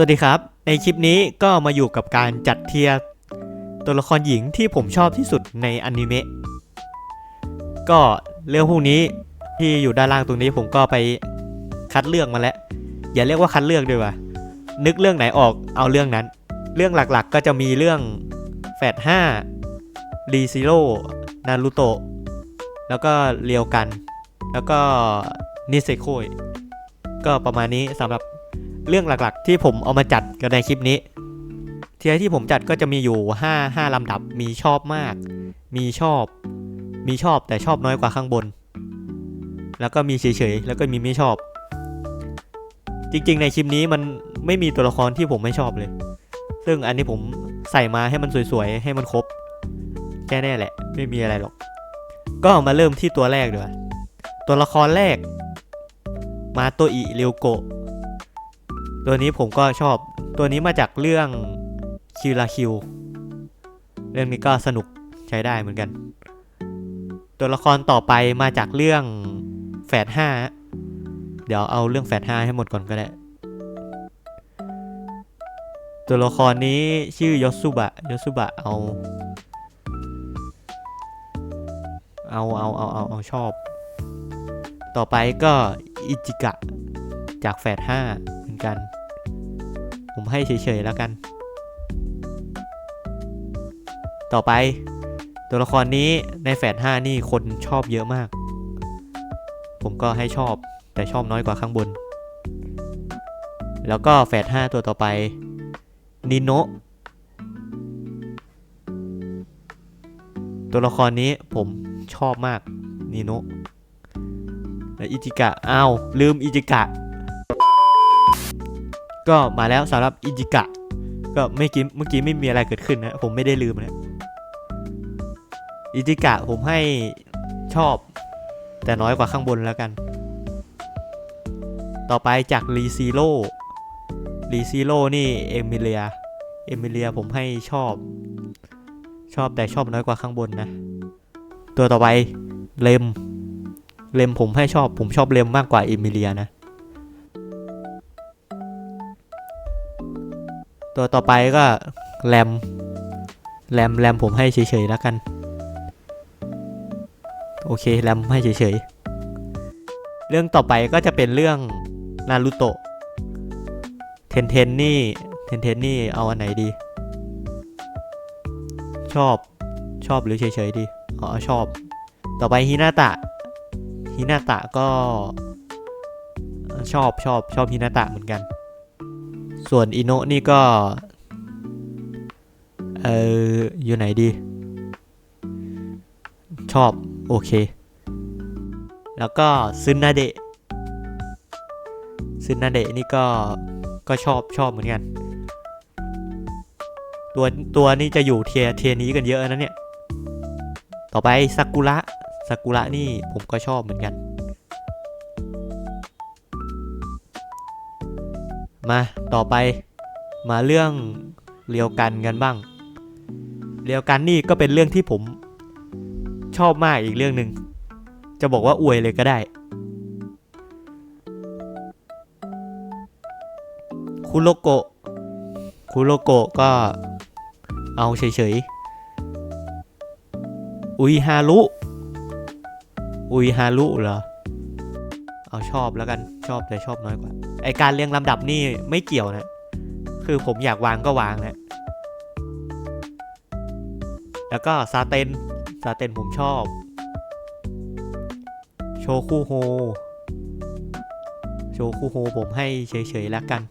สวัสดีครับ ในคลิปนี้ก็มาอยู่กับการจัดเทียร์ตัวละครหญิงที่ผมชอบที่สุดในอนิเมะก็เรื่องพวกนี้ที่อยู่ด้านล่างตรงนี้ผมก็ไปคัดเลือกมาแล้ว อย่าเรียกว่าคัดเลือกดีกว่า นึกเรื่องไหนออกเอาเรื่องนั้น เรื่องหลักๆก็จะมีเรื่องแฟดห้ารีซิโร่นารูโตะแล้วก็เรียวกัน แล้วก็นิเซโคยก็ประมาณนี้สำหรับ เรื่องหลักๆ ที่ผมเอามาจัดกันในคลิปนี้ เทียที่ผมจัดก็จะมีอยู่ 5 5ลำดับมีชอบมาก มีชอบ มีชอบแต่ชอบน้อยกว่าข้างบน แล้วก็มีเฉยๆ แล้วก็มีไม่ชอบ จริงๆ ในคลิปนี้มันไม่มีตัวละครที่ผมไม่ชอบเลย ซึ่งอันนี้ผมใส่มาให้มันสวยๆ ให้มันครบแค่นี้แหละ ไม่มีอะไรหรอก ก็มาเริ่มที่ตัวแรกดีกว่าตัวละครแรก มาโตอิเรียวโกะ ตัวนี้ผมก็ชอบตัวนี้มาจากเรื่องคิวลาคิวเรื่องนี้ก็สนุกใช้ได้เหมือนกัน ตัวละครต่อไปมาจากเรื่องแฝดห้าเดี๋ยวเอาเรื่องแฝดห้าให้หมดก่อนก็ได้ ตัวละครนี้ชื่อยอสุบะยอสุบะเอา เอาเอาเอาเอาเอาชอบ ต่อไปก็อิจิกะจากแฝดห้าเหมือนกัน ผมให้เฉยๆแล้วกัน ต่อไป ตัวละครนี้ในแฝดห้านี่คนชอบเยอะมาก ผมก็ให้ชอบแต่ชอบน้อยกว่าข้างบน แล้วก็แฝดห้าตัวต่อไปนิโนะตัวละครนี้ผมชอบมากนิโนะและอิจิกะอ้าวลืมอิจิกะ ก็มาแล้วสำหรับอิจิกะ ก็ไม่กี้เมื่อกี้ไม่มีอะไรเกิดขึ้นนะ ผมไม่ได้ลืมนะอิจิกะผมให้ชอบ แต่น้อยกว่าข้างบนแล้วกัน ต่อไปจากรีซีโร่รีซีโร่นี่เอมิเลีย เอมิเลียผมให้ชอบ ชอบแต่ชอบน้อยกว่าข้างบนนะ ตัวต่อไปเลมเลมผมให้ชอบ ผมชอบเลมมากกว่าเอมิเลียนะ ตัวต่อไปก็แรมแรมแรมผมให้เฉยๆแล้วกัน โอเคแรมให้เฉยๆ เรื่องต่อไปก็จะเป็นเรื่องนารูโตะเทนเทนนี่เทนเทนนี่เอาอันไหนดี ชอบชอบหรือเฉยๆดีอ๋อชอบ ต่อไปฮินาตะฮินาตะก็ชอบชอบชอบฮินาตะเหมือนกัน ส่วนอิโนะนี่ก็ เอออยู่ไหนดี ชอบ โอเค แล้วก็ซึนนาเดะซึนนาเดะนี่ก็ก็ชอบชอบเหมือนกัน ตัวตัวนี้จะอยู่เทียเทียนี้กันเยอะนะเนี่ย ต่อไปซากุระซากุระนี่ผมก็ชอบเหมือนกัน มาต่อไปมาเรื่องเรียวกันกันบ้าง เรียวกันนี่ก็เป็นเรื่องที่ผมชอบมากอีกเรื่องหนึ่งจะบอกว่าอวยเลยก็ได้ คุโรโกะคุโรโกะก็เอาเฉยๆอุยฮารุอุยฮารุเหรอ เอาชอบแล้วกันชอบแต่ชอบน้อยกว่า ไอการเรียงลำดับนี่ไม่เกี่ยวนะ คือผมอยากวางก็วางนะ แล้วก็ซาเตนซาเตนผมชอบ โชคูโฮ โชคูโฮผมให้เฉยๆแล้วกัน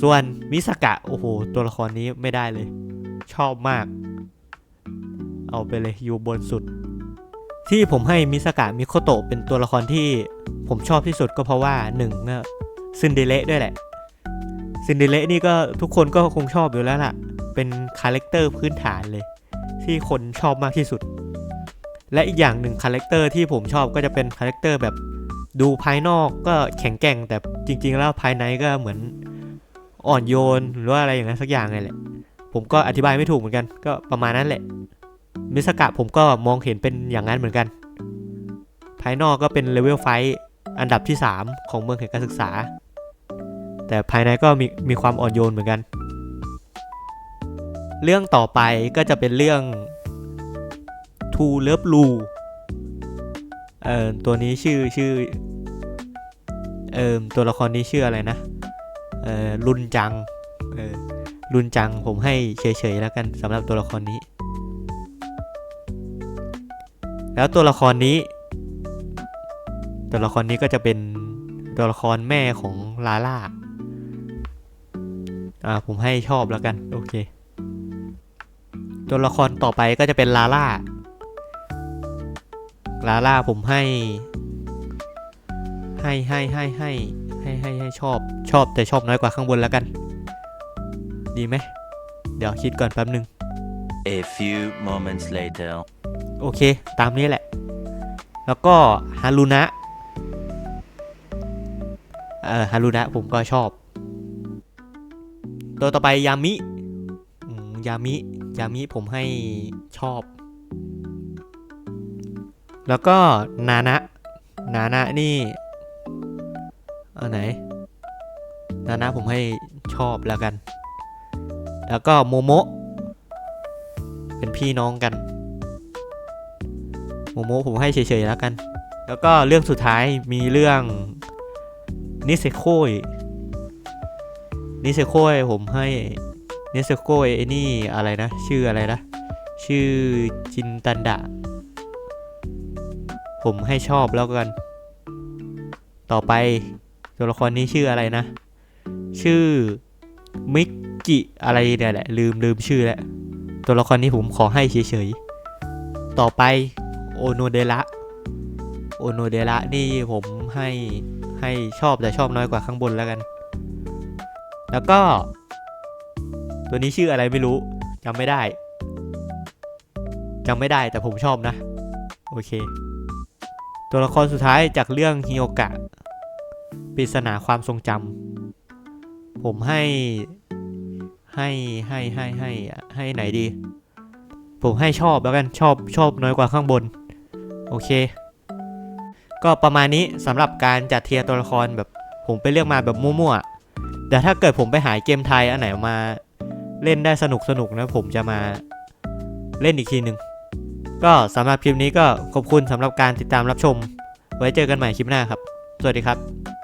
ส่วนมิสกะ โอ้โห ตัวละครนี้ไม่ได้เลย ชอบมาก เอาไปเลยอยู่บนสุด ที่ผมให้มิสกะมิโคโตะเป็นตัวละครที่ผมชอบที่สุดก็เพราะว่าหนึ่งก็ซินเดเลด้วยแหละ ซินเดเลนี่ก็ทุกคนก็คงชอบอยู่แล้วล่ะ เป็นคาแรคเตอร์พื้นฐานเลย ที่คนชอบมากที่สุด และอีกอย่างหนึ่งคาแรคเตอร์ที่ผมชอบก็จะเป็นคาแรคเตอร์แบบดูภายนอกก็แข็งแกร่งแต่จริง ๆ แล้วภายในก็เหมือนอ่อนโยนหรือว่าอะไรอย่างนั้นสักอย่างเลยแหละ ผมก็อธิบายไม่ถูกเหมือนกันก็ประมาณนั้นแหละ มิสกะผมก็มองเห็นเป็นอย่างนั้นเหมือนกัน ภายนอกก็เป็นเลเวลไฟอันดับที่ 3 ของเมืองแห่งการศึกษา แต่ภายในก็มีมีความอ่อนโยนเหมือนกัน เรื่องต่อไปก็จะเป็นเรื่อง To Love Lu เอ่อตัวนี้ชื่อชื่อเอ่อตัวละครนี้ชื่ออะไรนะเอ่อรุนจังเออรุนจังผมให้เฉยๆแล้วกันสำหรับตัวละครนี้ แล้วตัวละครนี้ ตัวละครนี้ก็จะเป็นตัวละครแม่ของลาล่าอ่าผมให้ชอบแล้วกันโอเค ตัวละครต่อไปก็จะเป็นลาล่าลาล่าผมให้ ให้ให้ให้ให้ให้ให้ให้ชอบชอบแต่ชอบน้อยกว่าข้างบนแล้วกัน ดีไหมเดี๋ยวคิดก่อนแป๊บนึง A few moments later. โอเค ตามนี้แหละ แล้วก็ฮารุนะ เอ่อฮารุนะผมก็ชอบ ตัวต่อไปยามิยามิ ยามิผมให้ชอบ แล้วก็นานะ นานะนี่เอาไหน นานะผมให้ชอบแล้วกัน แล้วก็โมโมะ เป็นพี่น้องกัน โมโมผมให้เฉยๆแล้วกัน แล้วก็เรื่องสุดท้ายมีเรื่องนิเซโคยนิเซโคยผมให้นิเซโคยไอ้นี่อะไรนะ ชื่ออะไรนะ ชื่อจินตันดะ ผมให้ชอบแล้วกัน ต่อไปตัวละครนี้ชื่ออะไรนะ ชื่อมิกกิอะไรเนี่ยแหละลืมลืมชื่อแล้วตัวละครนี้ผมขอให้เฉยๆ ต่อไป โอโนเดระโอโนเดระนี่ผมให้ให้ชอบแต่ชอบน้อยกว่าข้างบนแล้วกัน แล้วก็ ตัวนี้ชื่ออะไรไม่รู้จำไม่ได้จำไม่ได้แต่ผมชอบนะ โอเค ตัวละครสุดท้ายจากเรื่องฮิโอกะปริศนาความทรงจำผมให้ให้ให้ให้ให้ให้ไหนดี ผมให้ชอบแล้วกันชอบชอบน้อยกว่าข้างบน โอเค ก็ประมาณนี้สำหรับการจัดเทียร์ตัวละครแบบผมไปเลือกมาแบบมั่วๆเดี๋ยวถ้าเกิดผมไปหาเกมไทยอันไหนมาเล่นได้สนุกสนุกๆนะผมจะมาเล่นอีกทีหนึ่งก็สำหรับคลิปนี้ก็ขอบคุณสำหรับการติดตามรับชม ไว้เจอกันใหม่คลิปหน้าครับ สวัสดีครับ